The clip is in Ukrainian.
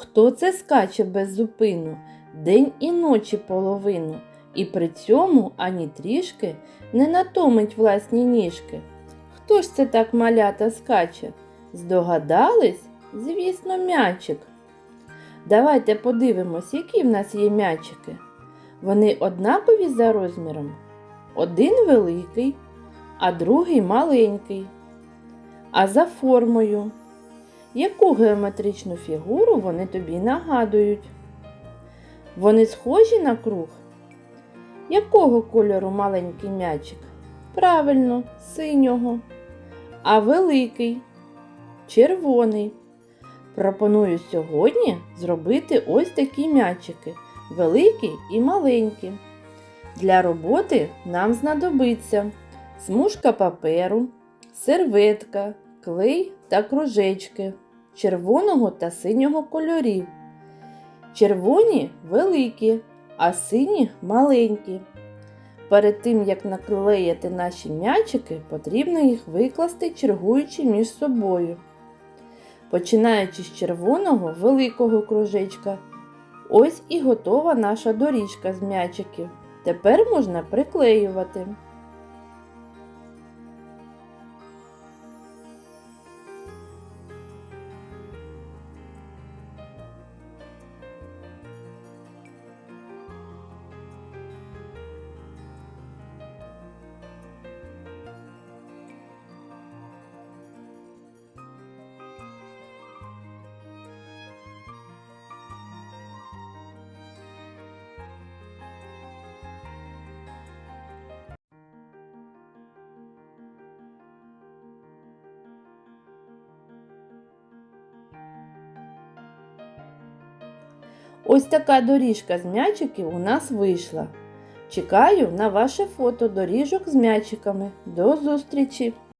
Хто це скаче без зупину, день і ночі половину, і при цьому ані трішки не натомить власні ніжки? Хто ж це так малята скаче? Здогадались? Звісно, м'ячик. Давайте подивимось, які в нас є м'ячики. Вони однакові за розміром. Один великий, а другий маленький. А за формою. Яку геометричну фігуру вони тобі нагадують? Вони схожі на круг? Якого кольору маленький м'ячик? Правильно, синього. А великий червоний. Пропоную сьогодні зробити ось такі м'ячики великі і маленькі. Для роботи нам знадобиться смужка паперу, серветка, клей та кружечки червоного та синього кольорів. Червоні великі, а сині маленькі. Перед тим, як наклеїти наші м'ячики, потрібно їх викласти, чергуючи між собою. Починаючи з червоного великого кружечка, ось і готова наша доріжка з м'ячиків. Тепер можна приклеювати. Ось така доріжка з м'ячиків у нас вийшла. Чекаю на ваше фото доріжок з м'ячиками. До зустрічі!